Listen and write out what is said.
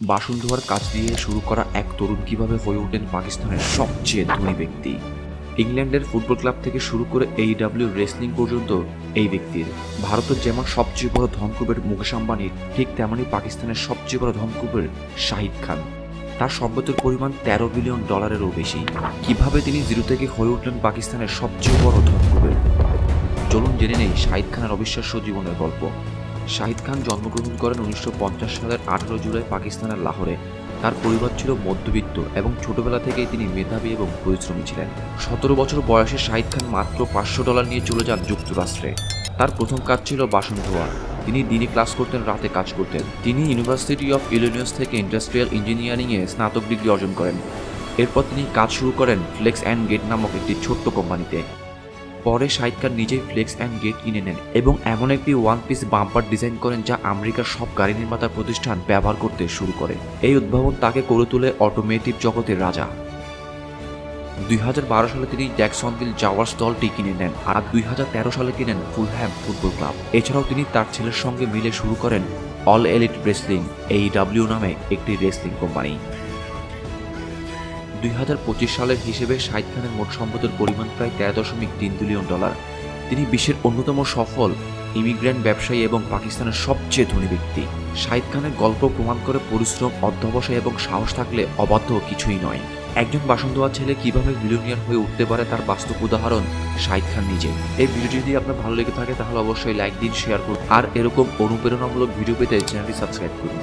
বাসন ধোয়ার কাজ দিয়ে শুরু করা এক তরুণ কীভাবে হয়ে ওঠেন পাকিস্তানের সবচেয়ে ধনী ব্যক্তি? ইংল্যান্ডের ফুটবল ক্লাব থেকে শুরু করে এইডাব্লিউ রেসলিং পর্যন্ত এই ব্যক্তির। ভারতের যেমন সবচেয়ে বড় ধনকুবের মুকেশ আম্বানির ঠিক তেমনই পাকিস্তানের সবচেয়ে বড় ধনকুবের শাহিদ খান। তার সম্পদের পরিমাণ তেরো বিলিয়ন ডলারেরও বেশি। কীভাবে তিনি জিরো থেকে হয়ে উঠলেন পাকিস্তানের সবচেয়ে বড় ধনকুবের? চলুন জেনে নেই শাহিদ খানের অবিশ্বাস্য জীবনের গল্প। শাহিদ খান জন্মগ্রহণ করেন উনিশশো পঞ্চাশ সালের আঠারো জুলাই পাকিস্তানের লাহোরে। তার পরিবার ছিল মধ্যবিত্ত এবং ছোটবেলা থেকেই তিনি মেধাবী এবং পরিশ্রমী ছিলেন। সতেরো বছর বয়সে শাহিদ খান মাত্র পাঁচশো ডলার নিয়ে চলে যান যুক্তরাষ্ট্রে। তার প্রথম কাজ ছিল বাসন ধোয়া। তিনি দিনে ক্লাস করতেন, রাতে কাজ করতেন। তিনি ইউনিভার্সিটি অফ ইলিনিয়াস থেকে ইন্ডাস্ট্রিয়াল ইঞ্জিনিয়ারিংয়ে স্নাতক ডিগ্রি অর্জন করেন। এরপর তিনি কাজ শুরু করেন ফ্লেক্স অ্যান্ড গেট নামক একটি ছোট্ট কোম্পানিতে। পরে শাহিদ খান নিজেই ফ্লেক্স অ্যান্ড গেট কিনে নেন এবং এমন একটি ওয়ান পিস বাম্পার ডিজাইন করেন যা আমেরিকার সব গাড়ি নির্মাতা প্রতিষ্ঠান ব্যবহার করতে শুরু করে। এই উদ্ভাবন তাকে করে তোলে অটোমেটিভ জগতের রাজা। দুই হাজার বারো সালে তিনি জ্যাকসনভিল জাওয়ার্স দলটি কিনে নেন আর দুই হাজার তেরো সালে কিনেন ফুলহ্যাম ফুটবল ক্লাব এছাড়াও তিনি তার ছেলের সঙ্গে মিলে শুরু করেন all elite wrestling A E W নামে একটি রেসলিং কোম্পানি দুই হাজার পঁচিশ সালের হিসেবে শাহিদ খানের মোট সম্পদের পরিমাণ প্রায় তেরো দশমিক তিন বিলিয়ন ডলার। তিনি বিশ্বের অন্যতম সফল ইমিগ্রেন্ট ব্যবসায়ী এবং পাকিস্তানের সবচেয়ে ধনী ব্যক্তি। শাহিদ খানের গল্প প্রমাণ করে পরিশ্রম, অধ্যবসায় এবং সাহস থাকলে অবাধ্য কিছুই নয়। একজন বাসন দেওয়া ছেলে কীভাবে মিলিয়নিয়ার হয়ে উঠতে পারে তার বাস্তব উদাহরণ শাহিদ খান নিজে এই ভিডিওটি যদি আপনার ভালো লেগে থাকে, তাহলে অবশ্যই লাইক দিন, শেয়ার করুন। আর এরকম অনুপ্রেরণামূলক ভিডিও পেতে চ্যানেলটি সাবস্ক্রাইব করুন।